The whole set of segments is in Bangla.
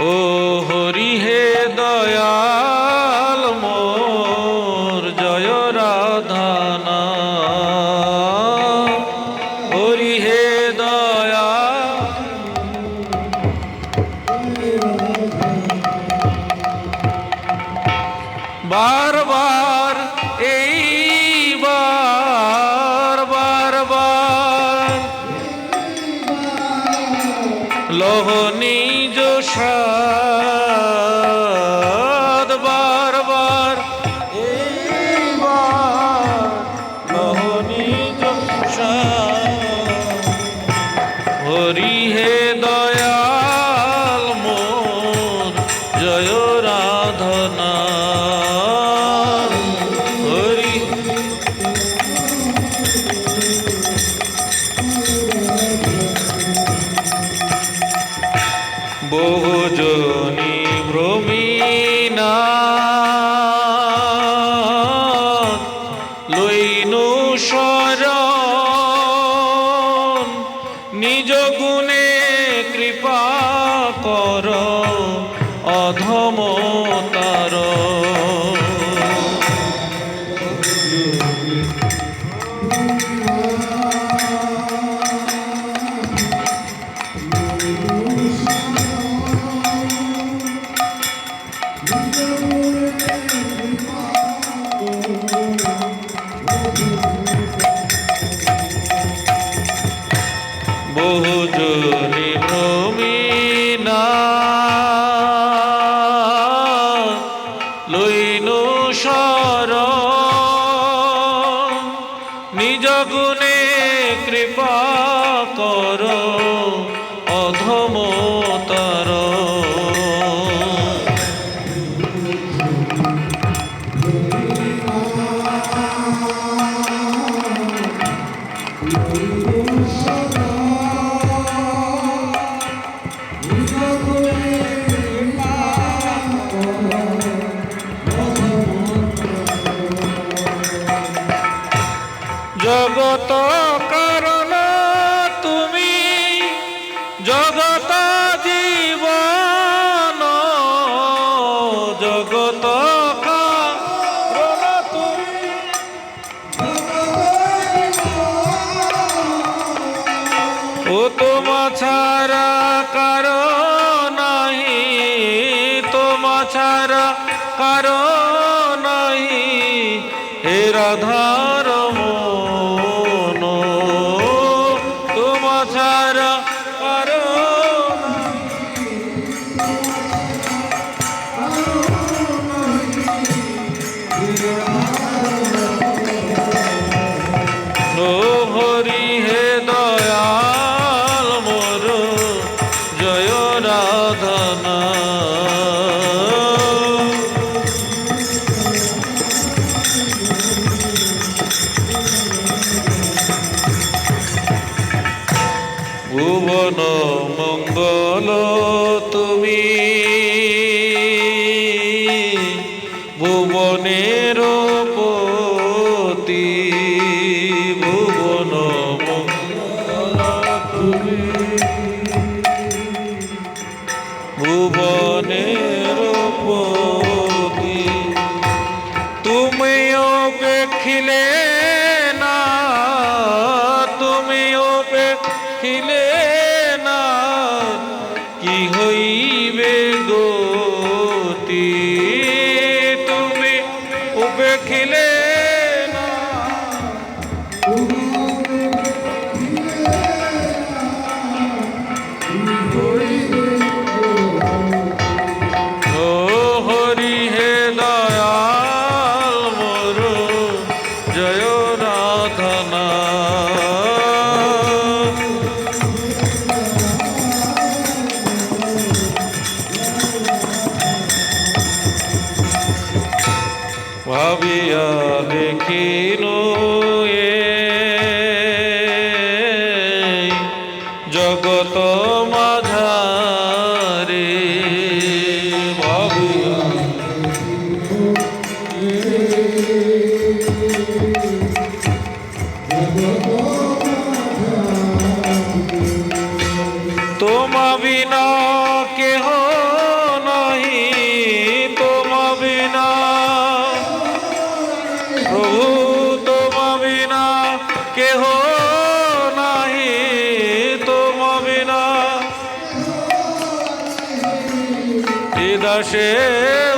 ও হরি হে দয়াল মোর জয় রাধানা। হরি হে দয়া। বারবার গুণে কৃপা কর। জগত কারণ তুমি জগত জীবন, জগত ও ছাড়া কারও নাহি তোমা ছাড়া কারও নাহি হে রাধার ছাড়া কারও। মঙ্গল তুমি। ভুবনের পতি ভুবন ভুবনের হইবে ভাবিয়া দেখিল cheio.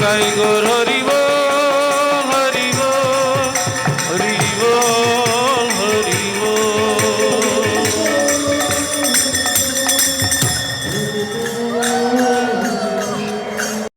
নিতাই গৌর হরি